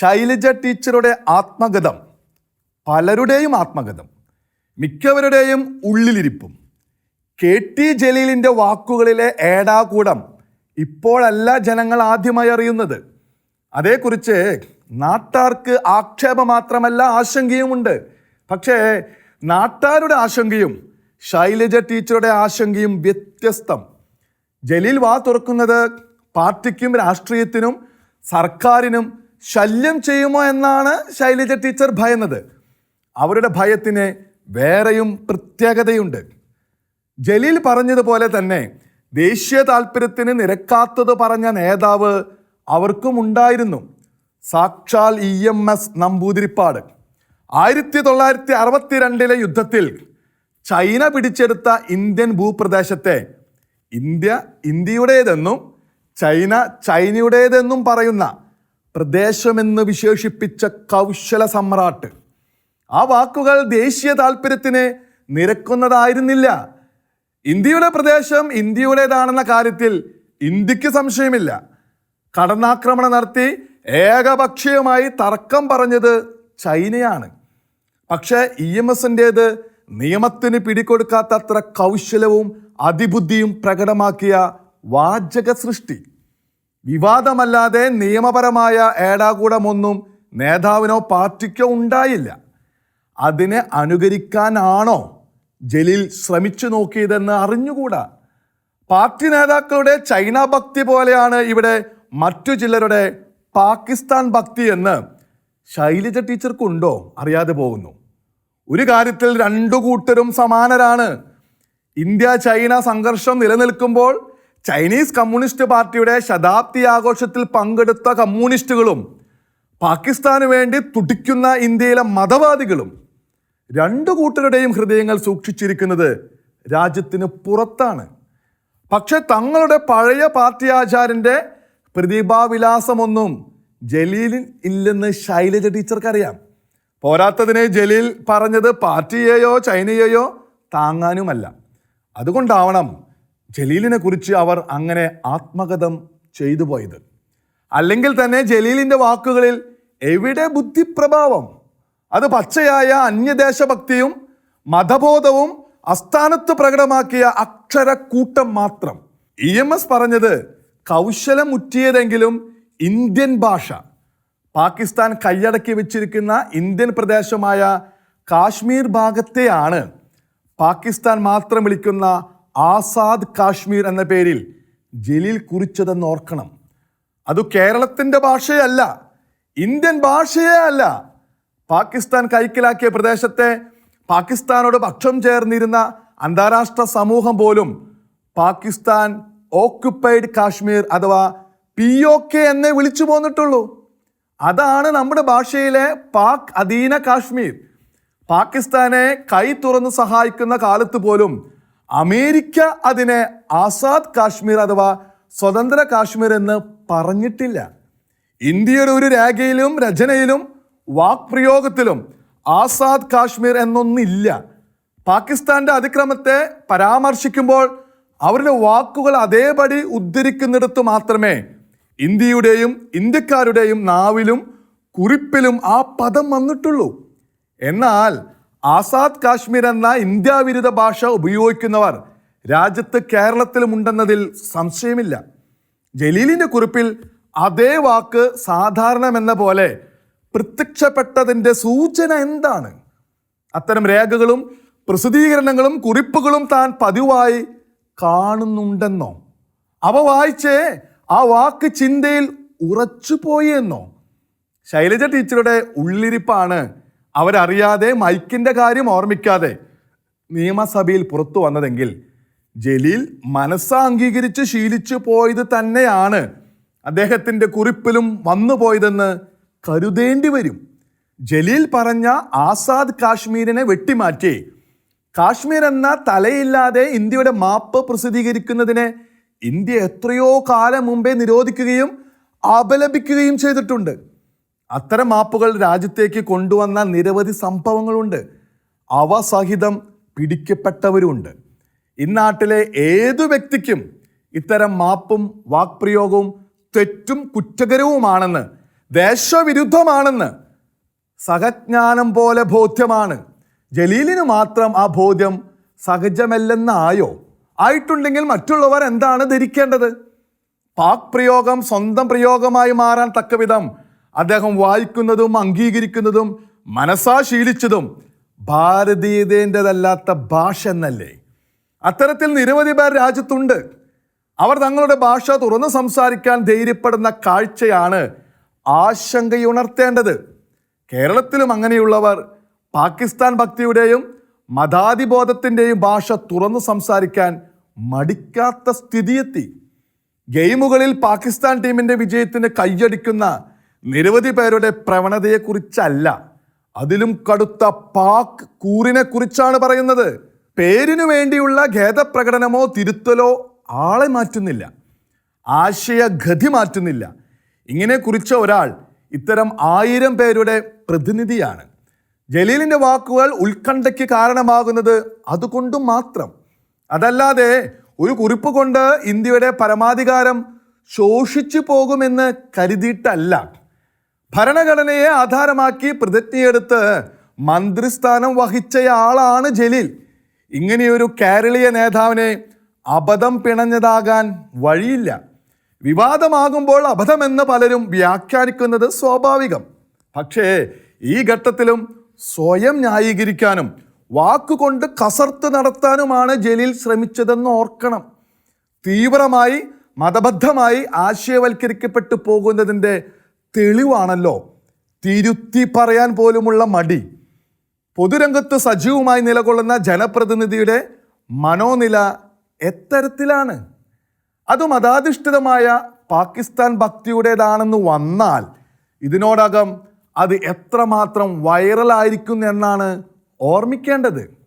ശൈലജ ടീച്ചറുടെ ആത്മഗതം പലരുടെയും ആത്മഗതം മിക്കവരുടെയും ഉള്ളിലിരിപ്പും. K T ജലീലിന്റെ വാക്കുകളിലെ ഏടാകൂടം ഇപ്പോഴല്ല ജനങ്ങൾ ആദ്യമായി അറിയുന്നത്. അതേക്കുറിച്ച് നാട്ടാർക്ക് ആക്ഷേപം മാത്രമല്ല ആശങ്കയുമുണ്ട്. പക്ഷേ നാട്ടാരുടെ ആശങ്കയും ശൈലജ ടീച്ചറുടെ ആശങ്കയും വ്യത്യസ്തം. ജലീൽ വാ തുറക്കുന്നത് പാർട്ടിക്കും രാഷ്ട്രീയത്തിനും സർക്കാരിനും ശല്യം ചെയ്യുമോ എന്നാണ് ശൈലജ ടീച്ചർ ഭയന്നത്. അവരുടെ ഭയത്തിന് വേറെയും പ്രത്യേകതയുണ്ട്. ജലീൽ പറഞ്ഞതുപോലെ തന്നെ ദേശീയ താല്പര്യത്തിന് നിരക്കാത്തത് പറഞ്ഞ നേതാവ് അവർക്കും ഉണ്ടായിരുന്നു. സാക്ഷാൽ ഇ എം എസ് നമ്പൂതിരിപ്പാട്. ആയിരത്തി തൊള്ളായിരത്തി അറുപത്തിരണ്ടിലെ യുദ്ധത്തിൽ ചൈന പിടിച്ചെടുത്ത ഇന്ത്യൻ ഭൂപ്രദേശത്തെ ഇന്ത്യ ഇന്ത്യയുടേതെന്നും ചൈന ചൈനയുടേതെന്നും പറയുന്ന പ്രദേശമെന്ന് വിശേഷിപ്പിച്ച കൗശല സമ്രാട്ട്. ആ വാക്കുകൾ ദേശീയ താല്പര്യത്തിന് നിരക്കുന്നതായിരുന്നില്ല. ഇന്ത്യയുടെ പ്രദേശം ഇന്ത്യയുടേതാണെന്ന കാര്യത്തിൽ ഇന്ത്യയ്ക്ക് സംശയമില്ല. കടന്നാക്രമണം നടത്തി ഏകപക്ഷീയമായി തർക്കം പറഞ്ഞത് ചൈനയാണ്. പക്ഷേ ഇ എം എസിന്റേത് നിയമത്തിന് പിടികൊടുക്കാത്തത്ര കൗശലവും അതിബുദ്ധിയും പ്രകടമാക്കിയ വാചക സൃഷ്ടി വിവാദമല്ലാതെ നിയമപരമായ ഏടാകൂടമൊന്നും നേതാവിനോ പാർട്ടിക്കോ ഉണ്ടായില്ല. അതിനെ അനുകരിക്കാനാണോ ജലീൽ ശ്രമിച്ചു നോക്കിയതെന്ന് അറിഞ്ഞുകൂടാ. പാർട്ടി നേതാക്കളുടെ ചൈന ഭക്തി പോലെയാണ് ഇവിടെ മറ്റു ചിലരുടെ പാകിസ്ഥാൻ ഭക്തി എന്ന് ശൈലജ ടീച്ചർക്കുണ്ടോ അറിയാതെ പോകുന്നു. ഒരു കാര്യത്തിൽ രണ്ടു കൂട്ടരും സമാനരാണ്. ഇന്ത്യ ചൈന സംഘർഷം നിലനിൽക്കുമ്പോൾ ചൈനീസ് കമ്മ്യൂണിസ്റ്റ് പാർട്ടിയുടെ ശതാബ്ദി ആഘോഷത്തിൽ പങ്കെടുത്ത കമ്മ്യൂണിസ്റ്റുകളും പാകിസ്ഥാന് വേണ്ടി തുടിക്കുന്ന ഇന്ത്യയിലെ മതവാദികളും രണ്ടു കൂട്ടരുടെയും ഹൃദയങ്ങൾ സൂക്ഷിച്ചിരിക്കുന്നത് രാജ്യത്തിന് പുറത്താണ്. പക്ഷെ തങ്ങളുടെ പഴയ പാർട്ടി ആചാരന്റെ പ്രതിഭാവിലാസമൊന്നും ജലീലിൻ ഇല്ലെന്ന് ശൈലജ ടീച്ചർക്കറിയാം. പോരാത്തതിനെ ജലീൽ പറഞ്ഞത് പാർട്ടിയെയോ ചൈനയെയോ താങ്ങാനുമല്ല. അതുകൊണ്ടാവണം ജലീലിനെ കുറിച്ച് അവർ അങ്ങനെ ആത്മകഥം ചെയ്തു പോയത്. അല്ലെങ്കിൽ തന്നെ ജലീലിന്റെ വാക്കുകളിൽ എവിടെ ബുദ്ധിപ്രഭാവം? അത് പച്ചയായ അന്യദേശഭക്തിയും മതബോധവും അസ്ഥാനത്ത് പ്രകടമാക്കിയ അക്ഷരക്കൂട്ടം മാത്രം. ഇ എം എസ് പറഞ്ഞത് കൗശലം മുറ്റിയതെങ്കിലും ഇന്ത്യൻ ഭാഷ. പാകിസ്ഥാൻ കൈയടക്കി വെച്ചിരിക്കുന്ന ഇന്ത്യൻ പ്രദേശമായ കാശ്മീർ ഭാഗത്തെയാണ് പാകിസ്ഥാൻ മാത്രം വിളിക്കുന്ന ആസാദ് കാശ്മീർ എന്ന പേരിൽ ജലീൽ കുറിച്ചതെന്ന് ഓർക്കണം. അത് കേരളത്തിന്റെ ഭാഷയല്ല ഇന്ത്യൻ ഭാഷയേ അല്ല. പാകിസ്ഥാൻ കൈക്കലാക്കിയ പ്രദേശത്തെ പാകിസ്ഥാനോട് പക്ഷം ചേർന്നിരുന്ന അന്താരാഷ്ട്ര സമൂഹം പോലും പാകിസ്ഥാൻ ഓക്യുപ്പൈഡ് കാശ്മീർ അഥവാ പി ഒ കെ എന്നേ വിളിച്ചു പോന്നിട്ടുള്ളൂ. അതാണ് നമ്മുടെ ഭാഷയിലെ പാക് അധീന കാശ്മീർ. പാകിസ്ഥാനെ കൈ തുറന്ന് സഹായിക്കുന്ന കാലത്ത് പോലും അമേരിക്ക അതിനെ ആസാദ് കാശ്മീർ അഥവാ സ്വതന്ത്ര കാശ്മീർ എന്ന് പറഞ്ഞിട്ടില്ല. ഇന്ത്യയുടെ ഒരു രേഖയിലും രചനയിലും വാക്പ്രയോഗത്തിലും ആസാദ് കാശ്മീർ എന്നൊന്നില്ല. പാകിസ്ഥാന്റെ അതിക്രമത്തെ പരാമർശിക്കുമ്പോൾ അവരുടെ വാക്കുകൾ അതേപടി ഉദ്ധരിക്കുന്നിടത്ത് മാത്രമേ ഇന്ത്യയുടെയും ഇന്ത്യക്കാരുടെയും നാവിലും കുറിപ്പിലും ആ പദം വന്നിട്ടുള്ളൂ. എന്നാൽ ആസാദ് കാശ്മീർ എന്ന ഇന്ത്യാവിരുദ്ധ ഭാഷ ഉപയോഗിക്കുന്നവർ രാജ്യത്ത് കേരളത്തിലുമുണ്ടെന്നതിൽ സംശയമില്ല. ജലീലിന്റെ കുറിപ്പിൽ അതേ വാക്ക് സാധാരണമെന്ന പോലെ പ്രത്യക്ഷപ്പെട്ടതിന്റെ സൂചന എന്താണ്? അത്തരം രേഖകളും പ്രസിദ്ധീകരണങ്ങളും കുറിപ്പുകളും താൻ പതിവായി കാണുന്നുണ്ടെന്നോ? അവ വായിച്ചേ ആ വാക്ക് ചിന്തയിൽ ഉറച്ചുപോയി എന്നോ? ശൈലജ ടീച്ചറുടെ ഉള്ളിരിപ്പാണ് അവരറിയാതെ മൈക്കിന്റെ കാര്യം ഓർമ്മിക്കാതെ നിയമസഭയിൽ പുറത്തു വന്നതെങ്കിൽ ജലീൽ മനസ്സ അംഗീകരിച്ച് ശീലിച്ചു പോയത് തന്നെയാണ് അദ്ദേഹത്തിന്റെ കുറിപ്പിലും വന്നുപോയതെന്ന് കരുതേണ്ടി വരും. ജലീൽ പറഞ്ഞ ആസാദ് കാശ്മീരിനെ വെട്ടിമാറ്റി. കാശ്മീർ എന്ന തലയില്ലാതെ ഇന്ത്യയുടെ മാപ്പ് പ്രസിദ്ധീകരിക്കുന്നതിനെ ഇന്ത്യ എത്രയോ കാലം മുമ്പേ നിരോധിക്കുകയും അപലപിക്കുകയും ചെയ്തിട്ടുണ്ട്. അത്തരം മാപ്പുകൾ രാജ്യത്തേക്ക് കൊണ്ടുവന്ന നിരവധി സംഭവങ്ങളുണ്ട്. അവ സഹിതം പിടിക്കപ്പെട്ടവരുമുണ്ട്. ഇന്നാട്ടിലെ ഏതു വ്യക്തിക്കും ഇത്തരം മാപ്പും വാക്പ്രയോഗവും തെറ്റും കുറ്റകരവുമാണെന്ന് ദേശവിരുദ്ധമാണെന്ന് സഹജ്ഞാനം പോലെ ബോധ്യമാണ്. ജലീലിന് മാത്രം ആ ബോധ്യം സഹജമല്ലെന്നായോ? ആയിട്ടുണ്ടെങ്കിൽ മറ്റുള്ളവർ എന്താണ് ധരിക്കേണ്ടത്? പാക് പ്രയോഗം സ്വന്തം പ്രയോഗമായി മാറാൻ തക്കവിധം അദ്ദേഹം വായിക്കുന്നതും അംഗീകരിക്കുന്നതും മനസ്സാ ശീലിച്ചതും ഭാരതീയതേന്റെതല്ലാത്ത ഭാഷ എന്നല്ലേ? അത്തരത്തിൽ നിരവധി പേർ രാജ്യത്തുണ്ട്. അവർ തങ്ങളുടെ ഭാഷ തുറന്ന് സംസാരിക്കാൻ ധൈര്യപ്പെടുന്ന കാഴ്ചയാണ് ആശങ്കയുണർത്തേണ്ടത്. കേരളത്തിലും അങ്ങനെയുള്ളവർ പാകിസ്ഥാൻ ഭക്തിയുടെയും മതാധിബോധത്തിന്റെയും ഭാഷ തുറന്ന് സംസാരിക്കാൻ മടിക്കാത്ത സ്ഥിതിയെത്തി. ഗെയിമുകളിൽ പാകിസ്ഥാൻ ടീമിന്റെ വിജയത്തിന് കൈയടിക്കുന്ന നിരവധി പേരുടെ പ്രവണതയെക്കുറിച്ചല്ല. അതിലും കടുത്ത പാക് കൂറിനെ കുറിച്ചാണ് പറയുന്നത്. പേരിനു വേണ്ടിയുള്ള ഖേദപ്രകടനമോ തിരുത്തലോ ആളെ മാറ്റുന്നില്ല. ആശയഗതി മാറ്റുന്നില്ല. ഇങ്ങനെ കുറിച്ച ഒരാൾ ഇത്തരം ആയിരം പേരുടെ പ്രതിനിധിയാണ്. ജലീലിന്റെ വാക്കുകൾ ഉത്കണ്ഠയ്ക്ക് കാരണമാകുന്നത് അതുകൊണ്ട് മാത്രം. അതല്ലാതെ ഒരു കുറിപ്പ് കൊണ്ട് ഇന്ത്യയുടെ പരമാധികാരം ശോഷിച്ചു പോകുമെന്ന് കരുതിയിട്ടല്ല. ഭരണഘടനയെ ആധാരമാക്കി പ്രതിജ്ഞയെടുത്ത് മന്ത്രിസ്ഥാനം വഹിച്ചയാളാണ് ജലീൽ. ഇങ്ങനെയൊരു കേരളീയ നേതാവിനെ അബദ്ധം പിണഞ്ഞതാകാൻ വഴിയില്ല. വിവാദമാകുമ്പോൾ അബദ്ധമെന്ന് പലരും വ്യാഖ്യാനിക്കുന്നത് സ്വാഭാവികം. പക്ഷേ ഈ ഘട്ടത്തിലും സ്വയം ന്യായീകരിക്കാനും വാക്കുകൊണ്ട് കസർത്ത് നടത്താനുമാണ് ജലീൽ ശ്രമിച്ചതെന്ന് ഓർക്കണം. തീവ്രമായി മതബദ്ധമായി ആശയവൽക്കരിക്കപ്പെട്ടു പോകുന്നതിന്റെ തെളിവാണല്ലോ. തിരുത്തി പറയാൻ പോലുമുള്ള മടി. പൊതുരംഗത്ത് സജീവമായി നിലകൊള്ളുന്ന ജനപ്രതിനിധിയുടെ മനോനില എത്തരത്തിലാണ്. അത് മതാധിഷ്ഠിതമായ പാകിസ്ഥാൻ ഭക്തിയുടേതാണെന്ന് വന്നാൽ ഇതിനോടകം അത് എത്രമാത്രം വൈറലായിരിക്കും എന്നാണ് ഓർമ്മിക്കേണ്ടത്.